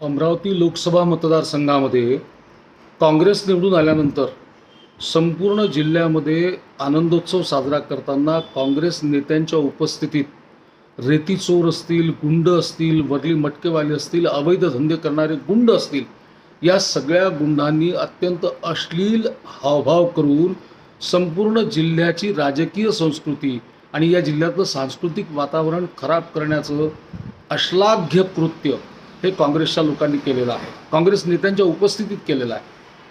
अमरावती लोकसभा मतदारसंघामध्ये काँग्रेस निवडून आल्यानंतर संपूर्ण जिल्ह्यामध्ये आनंदोत्सव साजरा करताना काँग्रेस नेत्यांच्या उपस्थितीत रेतीचोर असतील गुंड असतील वरली मटकेवाले असतील अवैध धंदे करणारे गुंड असतील या सगळ्या गुंडांनी अत्यंत अश्लील हावभाव करून संपूर्ण जिल्ह्याची राजकीय संस्कृती आणि या जिल्ह्यातलं सांस्कृतिक वातावरण खराब करण्याचं अश्लाघ्य कृत्य हे काँग्रेसच्या लोकांनी केलेलं आहे. काँग्रेस नेत्यांच्या उपस्थितीत केलेलं आहे.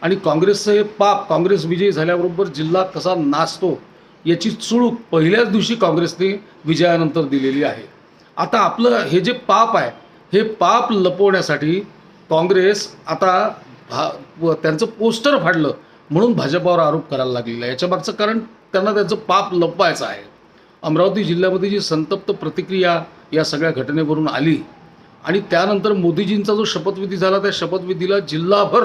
आणि काँग्रेसचं हे पाप काँग्रेस विजयी झाल्याबरोबर जिल्हा कसा नाचतो याची चुळूक पहिल्याच दिवशी काँग्रेसने विजयानंतर दिलेली आहे. आता आपलं हे जे पाप आहे हे पाप लपवण्यासाठी काँग्रेस आता भा त्यांचं पोस्टर फाडलं म्हणून भाजपावर आरोप करायला लागलेला आहे. याच्या मागचं कारण त्यांना त्यांचं पाप लपवायचं आहे. अमरावती जिल्ह्यामध्ये जी संतप्त प्रतिक्रिया या सगळ्या घटनेवरून आली आणि त्यानंतर मोदीजींचा जो शपथविधी झाला त्या शपथविधीला जिल्हाभर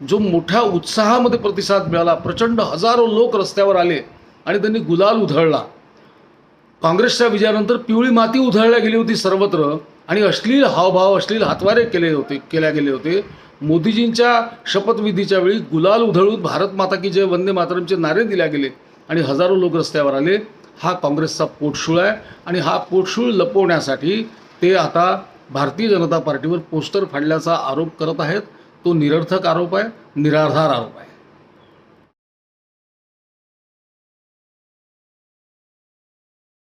जो मोठ्या उत्साहामध्ये प्रतिसाद मिळाला. प्रचंड हजारो लोक रस्त्यावर आले आणि त्यांनी गुलाल उधळला. काँग्रेसच्या विजयानंतर पिवळी माती उधळल्या गेली होती सर्वत्र आणि अश्लील हावभाव अश्लील हातवारे केले होते केल्या गेले होते. मोदीजींच्या शपथविधीच्या वेळी गुलाल उधळून भारत माता की जय वंदे मातरमचे नारे दिल्या गेले आणि हजारो लोक रस्त्यावर आले. हा काँग्रेसचा पोटशूळ आहे आणि हा पोटशूळ लपवण्यासाठी ते आता भारतीय जनता पार्टीवर पोस्टर फाडल्याचा आरोप करत आहेत. तो निरर्थक आरोप आहे निराधार आरोप आहे.